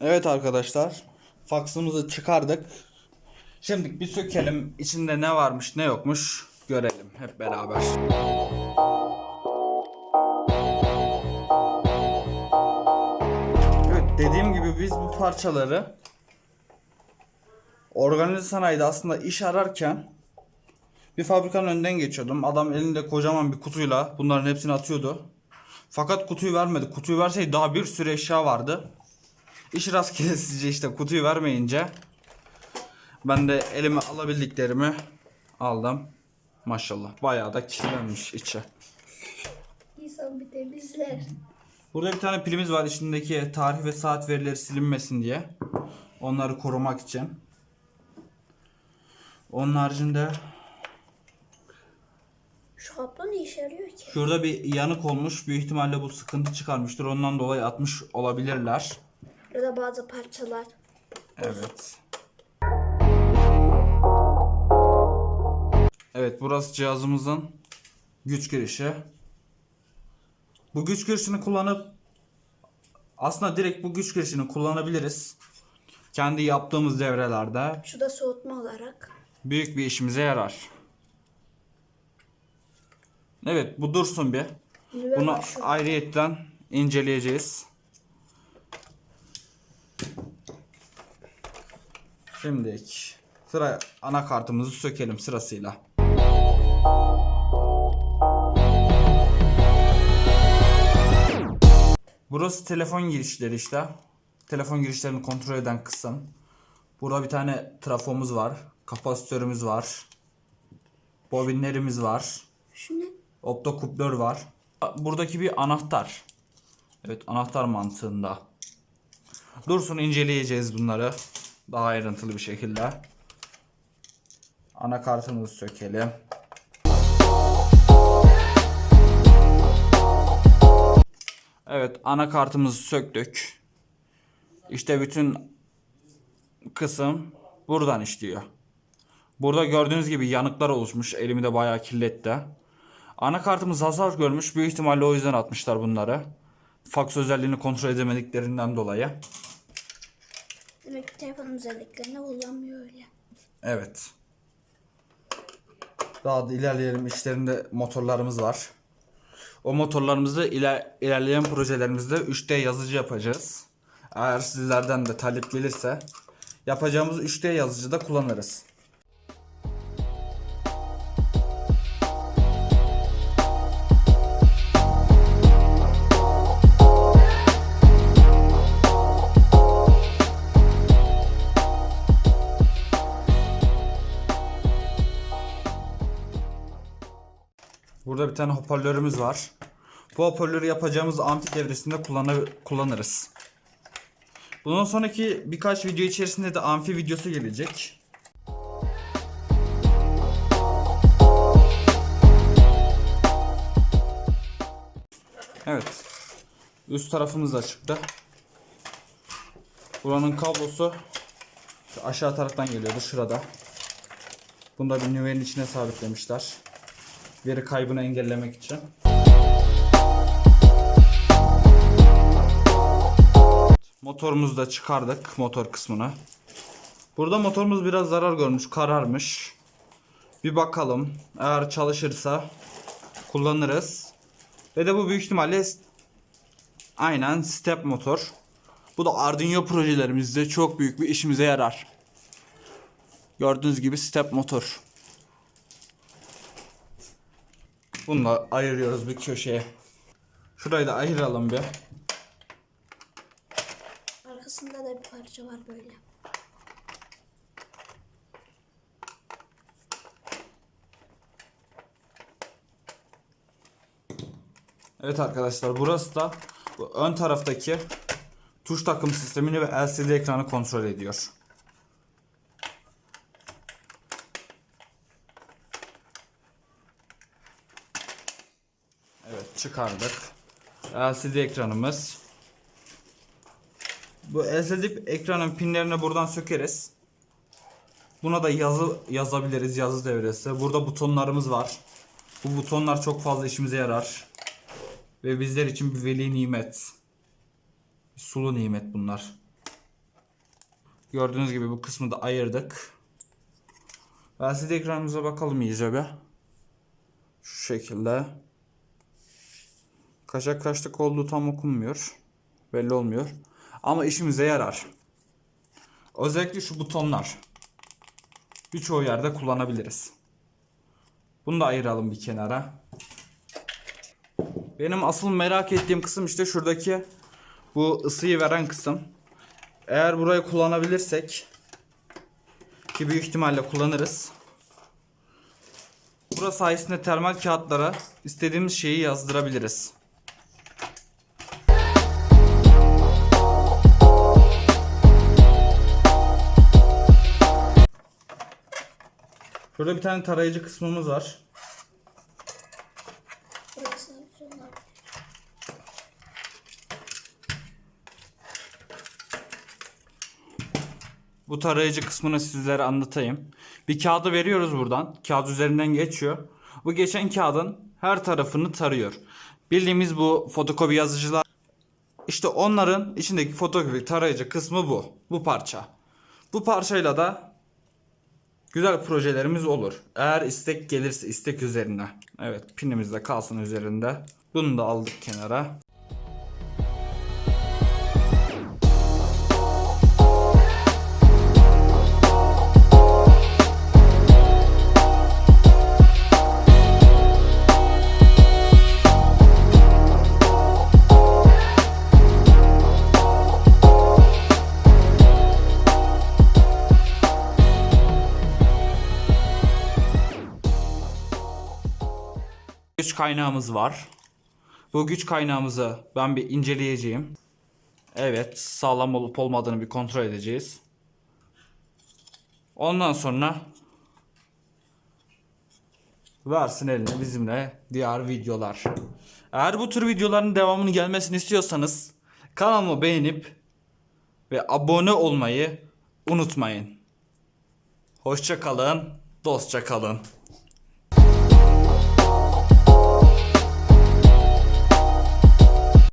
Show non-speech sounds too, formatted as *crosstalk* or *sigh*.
Evet arkadaşlar. Faksımızı çıkardık. Şimdi bir sökelim. İçinde ne varmış ne yokmuş görelim hep beraber. Evet dediğim gibi biz bu parçaları organize sanayide aslında iş ararken bir fabrikanın önünden geçiyordum. Adam elinde kocaman bir kutuyla bunların hepsini atıyordu. Fakat kutuyu vermedi. Kutuyu verseydi daha bir sürü eşya vardı. İş rastgelesizce *laughs* işte kutuyu vermeyince ben de elime alabildiklerimi aldım. Maşallah bayağı da kirlenmiş içi. İnsan bir temizler. Burada bir tane pilimiz var içindeki tarih ve saat verileri silinmesin diye. Onları korumak için. Onun haricinde Şu kablo ne işe yarıyor ki? şurada bir yanık olmuş. Büyük ihtimalle bu sıkıntı çıkarmıştır. Ondan dolayı atmış olabilirler. Ya da bazı parçalar. Evet. Evet burası cihazımızın güç girişi. Bu güç girişini kullanıp aslında direkt bu güç girişini kullanabiliriz. Kendi yaptığımız devrelerde Şu da soğutma olarak. büyük bir işimize yarar. Evet bu dursun bir. Bunu ayrıyetten inceleyeceğiz. Şimdi sıra anakartımızı sökelim sırasıyla. Burası telefon girişleri işte. Telefon girişlerini kontrol eden kısım. Burada bir tane trafomuz var. Kapasitörümüz var. Bobinlerimiz var. Ne? Optokuplör var. Buradaki bir anahtar. Evet anahtar mantığında. Dursun inceleyeceğiz bunları. Daha ayrıntılı bir şekilde. Anakartımızı sökelim. Evet anakartımızı söktük. İşte bütün kısım buradan işliyor. Burada gördüğünüz gibi yanıklar oluşmuş. Elimi de bayağı kirletti. Anakartımız hasar görmüş. Büyük ihtimalle o yüzden atmışlar bunları. Fax özelliğini kontrol edemediklerinden dolayı. Demek ki telefonun özelliklerini kullanmıyor öyle. Evet. Daha da ilerleyelim. İşlerinde motorlarımız var. O motorlarımızı iler, ilerleyen projelerimizde 3D yazıcı yapacağız. Eğer sizlerden de talep gelirse yapacağımız 3D yazıcı da kullanırız. Burada bir tane hoparlörümüz var. Bu hoparlörü yapacağımız amfi devresinde kullanı- kullanırız. Bundan sonraki birkaç video içerisinde de amfi videosu gelecek. Evet. Üst tarafımız da çıktı. Buranın kablosu aşağı taraftan geliyordu şurada. Bunu da bir nüvenin içine sabitlemişler veri kaybını engellemek için. Motorumuzu da çıkardık motor kısmına. Burada motorumuz biraz zarar görmüş, kararmış. Bir bakalım. Eğer çalışırsa kullanırız. Ve de bu büyük ihtimalle aynen step motor. Bu da Arduino projelerimizde çok büyük bir işimize yarar. Gördüğünüz gibi step motor. Bunu da ayırıyoruz bir köşeye. Şurayı da ayıralım bir. Arkasında da bir parça var böyle. Evet arkadaşlar burası da ön taraftaki tuş takım sistemini ve LCD ekranı kontrol ediyor. Evet çıkardık. LCD ekranımız. Bu LCD ekranın pinlerini buradan sökeriz. Buna da yazı yazabiliriz yazı devresi. Burada butonlarımız var. Bu butonlar çok fazla işimize yarar. Ve bizler için bir veli nimet. Bir sulu nimet bunlar. Gördüğünüz gibi bu kısmı da ayırdık. LCD ekranımıza bakalım iyice be. Şu şekilde. Kaçak kaçlık olduğu tam okunmuyor. Belli olmuyor. Ama işimize yarar. Özellikle şu butonlar. Birçoğu yerde kullanabiliriz. Bunu da ayıralım bir kenara. Benim asıl merak ettiğim kısım işte şuradaki bu ısıyı veren kısım. Eğer burayı kullanabilirsek ki büyük ihtimalle kullanırız. Burası sayesinde termal kağıtlara istediğimiz şeyi yazdırabiliriz. Şurada bir tane tarayıcı kısmımız var. Bu tarayıcı kısmını sizlere anlatayım. Bir kağıdı veriyoruz buradan. Kağıt üzerinden geçiyor. Bu geçen kağıdın her tarafını tarıyor. Bildiğimiz bu fotokopi yazıcılar işte onların içindeki fotokopi tarayıcı kısmı bu. Bu parça. Bu parçayla da güzel projelerimiz olur. Eğer istek gelirse istek üzerine. Evet pinimiz de kalsın üzerinde. Bunu da aldık kenara. Kaynağımız var. Bu güç kaynağımızı ben bir inceleyeceğim. Evet, sağlam olup olmadığını bir kontrol edeceğiz. Ondan sonra versin eline bizimle diğer videolar. Eğer bu tür videoların devamını gelmesini istiyorsanız kanalımı beğenip ve abone olmayı unutmayın. Hoşça kalın, dostça kalın.